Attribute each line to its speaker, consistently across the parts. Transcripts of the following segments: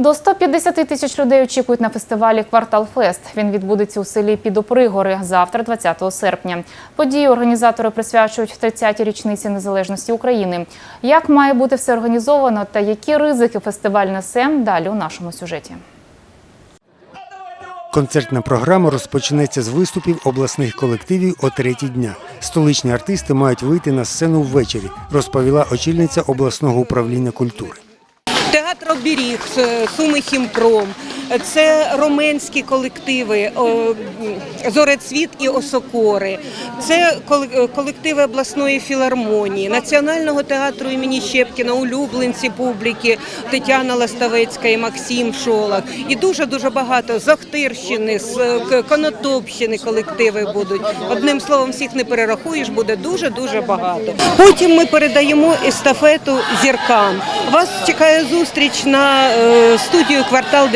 Speaker 1: До 150 тисяч людей очікують на фестивалі Квартал Фест. Він відбудеться у селі Підопригори завтра, 20 серпня. Подію організатори присвячують 30-й річниці незалежності України. Як має бути все організовано та які ризики фестиваль несе далі у нашому сюжеті.
Speaker 2: Концертна програма розпочнеться з виступів обласних колективів о третій дня. Столичні артисти мають вийти на сцену ввечері, розповіла очільниця обласного управління культури.
Speaker 3: Оберіг, е, Суми Хімпром. Це роменські колективи Зорецвіт і Осокори. Це кол- колективи обласної філармонії, Національного театру імені Щепкіна, улюбленці публіки Тетяна Ластавецька і Максим Шолах. І дуже дуже багато з Охтирщини, з е, Конотопщини колективи будуть. Одним словом, всіх не перерахуєш, буде дуже дуже багато. Потім ми передаємо естафету зіркам. Вас чекає зустріч на е, студію квартал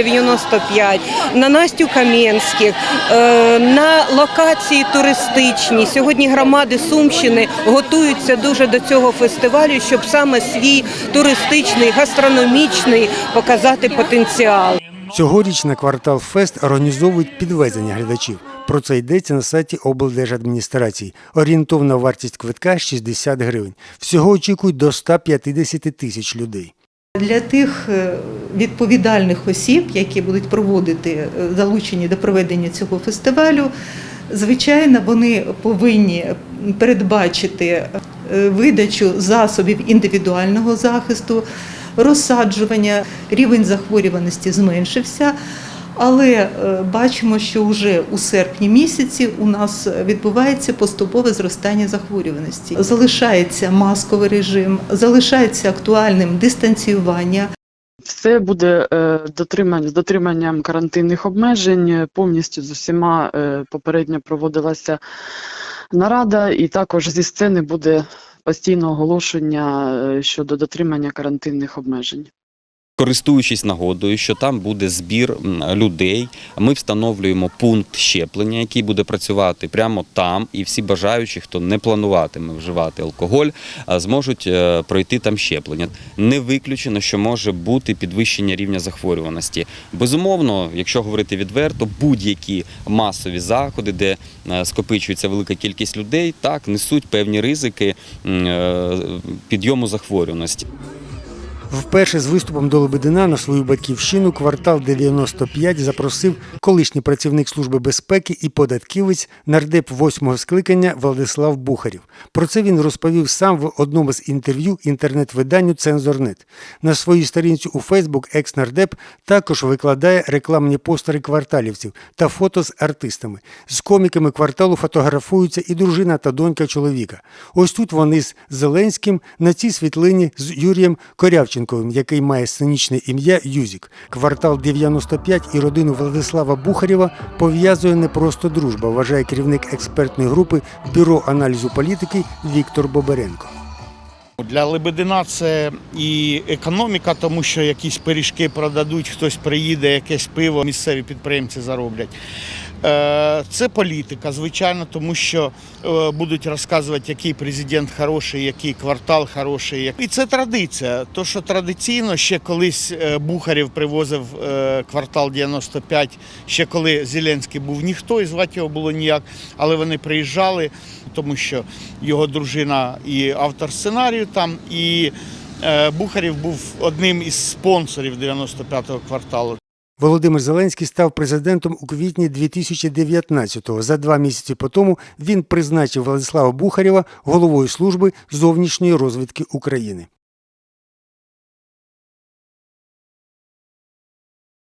Speaker 3: 95, на Настю Кам'янських, е, на локації туристичні. Сьогодні громади Сумщини готуються дуже до цього фестивалю, щоб саме свій туристичний, гастрономічний показати потенціал.
Speaker 2: Цьогоріч на квартал Фест організовують підвезення глядачів. Про це йдеться на сайті облдержадміністрації. Орієнтовна вартість квитка 60 гривень. Всього очікують до 150 тисяч людей.
Speaker 4: Для тих е, відповідальних осіб, які будуть проводити е, залучені до проведення цього фестивалю, звичайно, вони повинні передбачити е, видачу засобів індивідуального захисту, розсаджування, рівень захворюваності зменшився. Але е, бачимо, що вже у серпні місяці у нас відбувається поступове зростання захворюваності. Залишається масковий режим, залишається актуальним дистанціювання.
Speaker 5: Все буде е, дотримань, з дотриманням карантинних обмежень. Повністю з усіма е, попередньо проводилася нарада, і також зі сцени буде постійне оголошення щодо дотримання карантинних обмежень.
Speaker 6: Користуючись нагодою, що там буде збір людей, ми встановлюємо пункт щеплення, який буде працювати прямо там, і всі бажаючі, хто не плануватиме вживати алкоголь, зможуть е, пройти там щеплення. Не виключено, що може бути підвищення рівня захворюваності. Безумовно, якщо говорити відверто, будь-які масові заходи, де е, скопичується велика кількість людей, так несуть певні ризики е, підйому захворюваності.
Speaker 2: Вперше з виступом до Лебедина на свою батьківщину квартал 95 запросив колишній працівник Служби безпеки і податківець нардеп восьмого скликання Владислав Бухарів. Про це він розповів сам в одному з інтерв'ю інтернет-виданню Цензорнет. На своїй сторінці у Фейсбук екс-нардеп також викладає рекламні постери кварталівців та фото з артистами. З коміками кварталу фотографуються і дружина та донька чоловіка. Ось тут вони з Зеленським на цій світлині з Юрієм Корявченковим, який має сценічне ім'я Юзік. Квартал 95 і родину Владислава Бухарєва пов'язує не просто дружба, вважає керівник експертної групи Бюро аналізу політики Віктор Боберенко.
Speaker 7: Для Лебедина це і економіка, тому що якісь пиріжки продадуть, хтось приїде, якесь пиво, місцеві підприємці зароблять. Е, Це політика, звичайно, тому що е, будуть розказувати, який президент хороший, який квартал хороший. І це традиція. То, що традиційно ще колись е, Бухарів привозив квартал 95, ще коли Зеленський був ніхто, і звати його було ніяк, але вони приїжджали, тому що його дружина і автор сценарію там, і Бухарів був одним із спонсорів 95-го кварталу.
Speaker 2: Володимир Зеленський став президентом у квітні 2019-го. За два місяці по тому він призначив Владислава Бухарєва головою служби зовнішньої розвідки України.